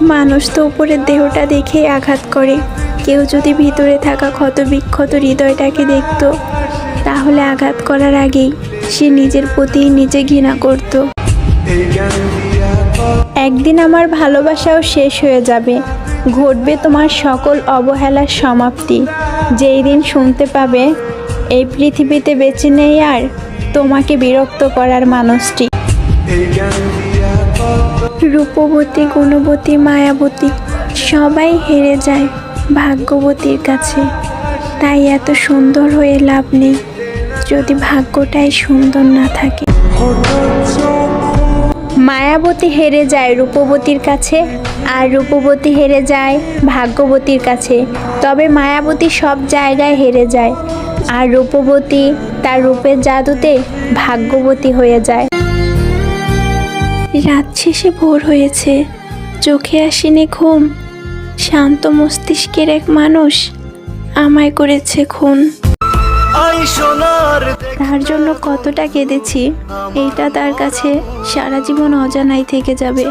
মানুষ তো উপরের দেহটা দেখেই আঘাত করে। কেউ যদি ভিতরে থাকা ক্ষত বিক্ষত হৃদয়টাকে দেখতো, তাহলে আঘাত করার আগেই সে নিজের প্রতি নিজে ঘৃণা করত। একদিন আমার ভালোবাসাও শেষ হয়ে যাবে। ঘটবে তোমার সকল অবহেলার সমাপ্তি। যেই দিন শুনতে পাবে, এই পৃথিবীতে বেঁচে নেই আর তোমাকে বিরক্ত করার মানুষটি রূপবতী, গুণবতী, মায়াবতী সবাই হেরে যায় ভাগ্যবতীর কাছে। তাই এত সুন্দর হয়ে লাভ নেই যদি ভাগ্যটাই সুন্দর না থাকে। মায়াবতী হেরে যায় রূপবতীর কাছে আর রূপবতী হেরে যায় ভাগ্যবতীর কাছে। তবে মায়াবতী সব জায়গায় হেরে যায় আর রূপবতী তার রূপের জাদুতে ভাগ্যবতী হয়ে যায়। রাত শেষে ভোর হয়েছে। চোখে আসেনি ঘুম। শান্ত মস্তিষ্কের এক মানুষ আমায় করেছে খুন। তার জন্য কতটা কেঁদেছি এইটা তার কাছে সারা জীবন অজানাই থেকে যাবে।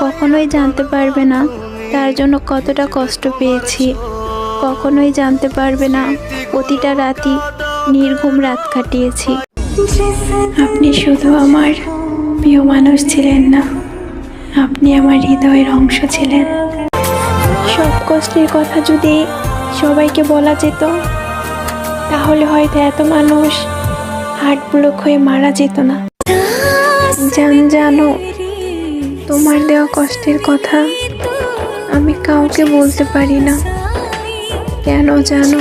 কখনোই জানতে পারবে না তার জন্য কতটা কষ্ট পেয়েছি। কখনোই জানতে পারবে না প্রতিটা রাতই নির্ঘুম রাত কাটিয়েছি। আপনি শুধু আমার প্রিয় মানুষ ছিলেন না। আপনি আমার হৃদয়ের অংশ ছিলেন। সব কষ্টের কথা যদি সবাইকে বলা যেত, তাহলে হয়তো এত মানুষ হার্ট ব্লক হয়ে মারা যেত না। জান জানো, তোমার দেওয়া কষ্টের কথা আমি কাউকে বলতে পারি না। কেন জানো,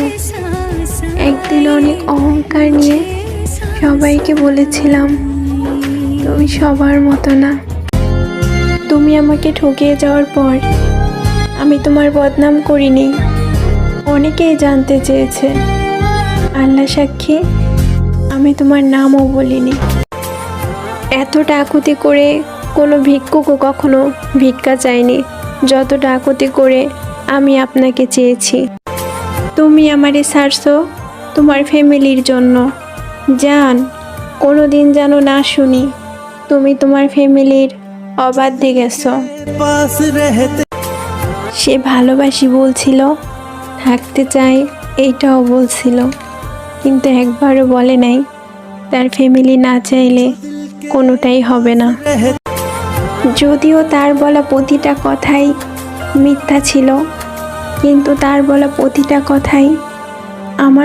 একদিন অনেক অহংকার নিয়ে সবাইকে বলেছিলাম তুমি সবার মতো না। তুমি আমাকে ঠকিয়ে যাওয়ার পর আমি তোমার বদনাম করিনি। অনেকেই জানতে চেয়েছে। আল্লাহ সাক্ষী, আমি তোমার নামও বলিনি। এত ডাকুতি করে কোনো ভিক্ষুকও কখনো ভিক্ষা চাইনি যত ডাকুতি করে আমি আপনাকে চেয়েছি। তুমি আমারে ছাড়ছো তোমার ফ্যামিলির জন্য। জান কোনো দিন যেন না শুনি। তুমি তোমার ফ্যামিলির অবাধ্যে গেছো। সে ভালোবাসি বলছিল, থাকতে চাই এইটাও বলছিল। কিন্তু একবারও বলে নাই, তার ফ্যামিলি না চাইলে কোনোটাই হবে না। যদিও তার বলা প্রতিটা কথাই মিথ্যা ছিল, কিন্তু তার বলা প্রতিটা কথাই আমার